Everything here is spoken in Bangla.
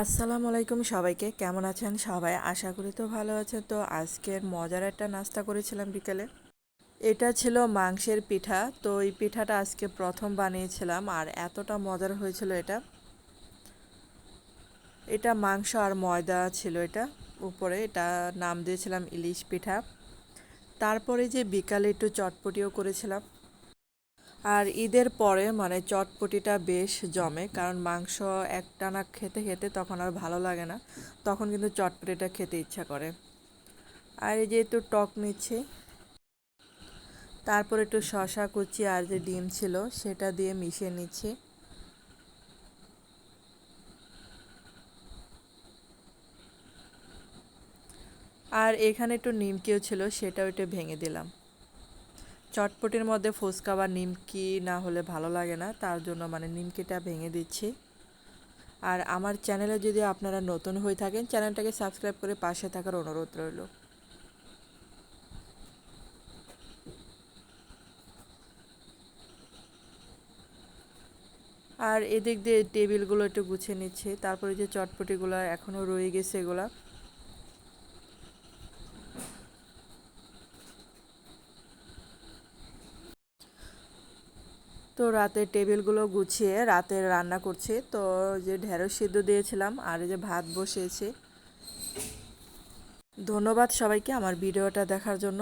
আসসালামু আলাইকুম সবাইকে। কেমন আছেন সবাই? আশা করি তো ভালো আছে তো আজকের মজার একটা নাস্তা করেছিলাম বিকেলে। এটা ছিল মাংসের পিঠা। তো এই পিঠাটা আজকে প্রথম বানিয়েছিলাম আর এতটা মজার হয়েছিল এটা। এটা মাংস আর ময়দা ছিল এটা। উপরে এটা নাম দিয়েছিলাম ইলিশ পিঠা। তারপরে যে বিকালে একটু চটপটিও করেছিলাম। আর ঈদের পরে মানে চটপটিটা বেশ জমে, কারণ মাংস একটানা খেতে খেতে তখন আর ভালো লাগে না। তখন কিন্তু চটপটিটা খেতে ইচ্ছা করে। আর এই যে একটু টক নিচ্ছি, তারপর একটু শশা কুচি আর যে ডিম ছিল সেটা দিয়ে মিশিয়ে নিচ্ছি। আর এখানে একটু নিমকিও ছিল, সেটাও একটু ভেঙে দিলাম। চটপটির মধ্যে ফুচকা বা নিমকি না হলে ভালো লাগে না, তার জন্য মানে নিমকিটা ভেঙে দিচ্ছি। আর আমার চ্যানেলে যদি আপনারা নতুন হয়ে থাকেন, চ্যানেলটাকে সাবস্ক্রাইব করে পাশে থাকার অনুরোধ রইল। আর এদিক দিয়ে টেবিলগুলো একটু গুছিয়ে নিচ্ছে, তারপরে যে চটপটিগুলো এখনও রয়ে গেছে এগুলা তো রাতের টেবিলগুলো গুছিয়ে রাতে রান্না করছি। তো যে ঢেঁড়স সিদ্ধ দিয়েছিলাম আর যে ভাত বসিয়েছি। ধন্যবাদ সবাইকে আমার ভিডিওটা দেখার জন্য।